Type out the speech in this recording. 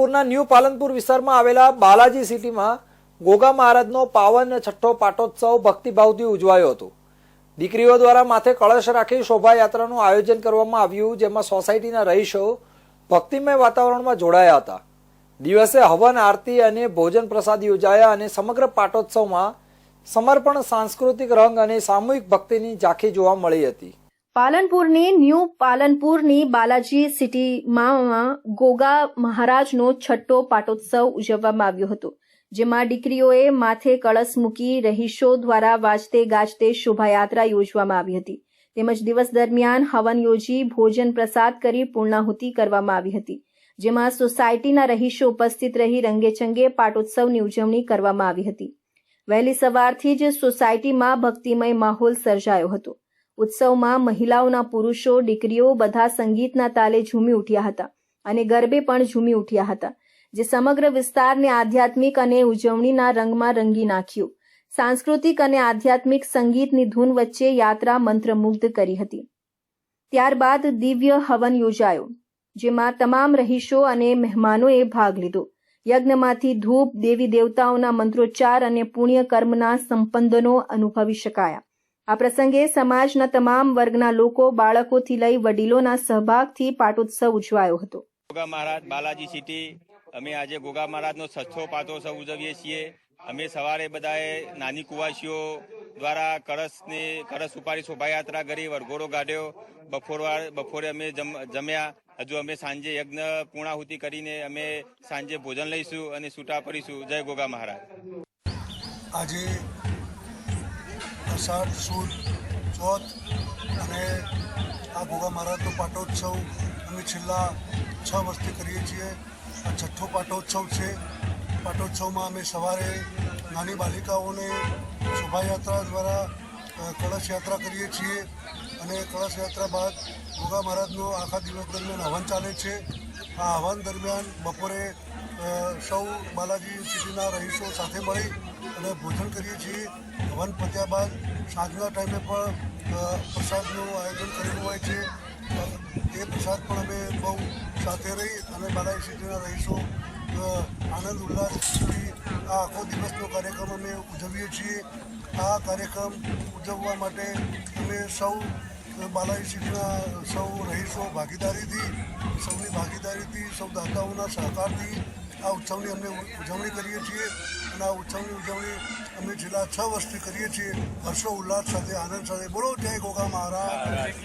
પૂરના ન્યૂ પાલનપુર વિસ્તારમાં આવેલા બાલાજી સિટીમાં ગોગા મહારાજનો પાવન છઠ્ઠો પાટોત્સવ ભક્તિભાવથી ઉજવાયો હતો. દીકરીઓ દ્વારા માથે કળશ રાખી શોભાયાત્રાનું આયોજન કરવામાં આવ્યું, જેમાં સોસાયટીના રહીશો ભક્તિમય વાતાવરણમાં જોડાયા હતા. દિવસે હવન, આરતી અને ભોજન પ્રસાદ યોજાયા અને સમગ્ર પાટોત્સવમાં સમર્પણ, સાંસ્કૃતિક રંગ અને સામૂહિક ભક્તિની ઝાંખી જોવા મળી હતી. પાલનપુરની ન્યૂ પાલનપુરની બાલાજી સિટીમાં ગોગા મહારાજનો છઠ્ઠો પાટોત્સવ ઉજવવામાં આવ્યો હતો, જેમાં દીકરીઓએ માથે કળશ મૂકી રહીશો દ્વારા વાજતે ગાજતે શોભાયાત્રા યોજવામાં આવી હતી. તેમજ દિવસ દરમિયાન હવન યોજી, ભોજન પ્રસાદ કરી પૂર્ણાહુતિ કરવામાં આવી હતી, જેમાં સોસાયટીના રહીશો ઉપસ્થિત રહી રંગેચંગે પાટોત્સવની ઉજવણી કરવામાં આવી હતી. વહેલી સવારથી જ સોસાયટીમાં ભક્તિમય માહોલ સર્જાયો હતો. ઉત્સવમાં મહિલાઓના પુરુષો, દીકરીઓ બધા સંગીતના તાલે ઝૂમી ઉઠ્યા હતા અને ગરબે પણ ઝૂમી ઉઠ્યા હતા, જે સમગ્ર વિસ્તારને આધ્યાત્મિક અને ઉજવણીના રંગમાં રંગી નાખ્યું. સાંસ્કૃતિક અને આધ્યાત્મિક સંગીતની ધૂન વચ્ચે યાત્રા મંત્રમુગ્ધ કરી હતી. ત્યારબાદ દિવ્ય હવન યોજાયો, જેમાં તમામ રહીશો અને મહેમાનોએ ભાગ લીધો. યજ્ઞમાંથી ધૂપ, દેવી દેવતાઓના મંત્રોચ્ચાર અને પુણ્ય કર્મના સંપંદનો અનુભવી શકાયા. આ પ્રસંગે સમાજના તમામ વર્ગના લોકો બાળકોથી લઈ વડીલોના સહભાગથી પાટોત્સવ ઉજવાયો હતો. ગોગા મહારાજ બાલાજી સિટી અમે આજે ગોગા મહારાજનો છઠ્ઠો પાટોત્સવ ઉજવીએ છીએ. અમે સવારે બધાએ નાની કુવાસીઓ દ્વારા કળશને કળશ ઉપાડી શોભાયાત્રા કરી વરઘોડો કાઢ્યો. બપોરવાર બપોરે અમે જમ- જમ્યા. હજુ અમે સાંજે યજ્ઞ પૂર્ણાહુતિ કરીને અમે સાંજે ભોજન લઈશું અને છૂટા પડીશું. જય ગોગા મહારાજ. આજે અષાઢ સુદ ચોથ અને આ ભોગા મહારાજનો પાટોત્સવ અમે છેલ્લા છ વર્ષથી કરીએ છીએ. આ છઠ્ઠો પાટોત્સવ છે. પાટોત્સવમાં અમે સવારે નાની બાલિકાઓને શોભાયાત્રા દ્વારા કળશ યાત્રા કરીએ છીએ અને કળશ યાત્રા બાદ ભોગા મહારાજનો આખા દિવસ દરમિયાન હવન ચાલે છે. આ હવન દરમિયાન બપોરે સૌ બાલાજી સિટીના રહીશો સાથે મળી અને ભોજન કરીએ છીએ. હવન પત્યા બાદ સાંજના ટાઈમે પણ પ્રસાદનું આયોજન કરેલું હોય છે. એ પ્રસાદ પણ અમે બહુ સાથે રહી અને બાલાજી સિટીના રહીશો આનંદ ઉલ્લાસથી આ આખો દિવસનો કાર્યક્રમ અમે ઉજવીએ છીએ. આ કાર્યક્રમ ઉજવવા માટે અમે સૌ બાલાજી સિટીના સૌ રહીશો ભાગીદારીથી, સૌની ભાગીદારીથી, સૌ દાતાઓના સહકારથી આ ઉત્સવની અમે ઉજવણી કરીએ છીએ અને આ ઉત્સવની ઉજવણી અમે છેલ્લા છ વર્ષથી કરીએ છીએ. હર્ષો ઉલ્લાસ સાથે, આનંદ સાથે. બોલો જય ગોગા મહારાજ.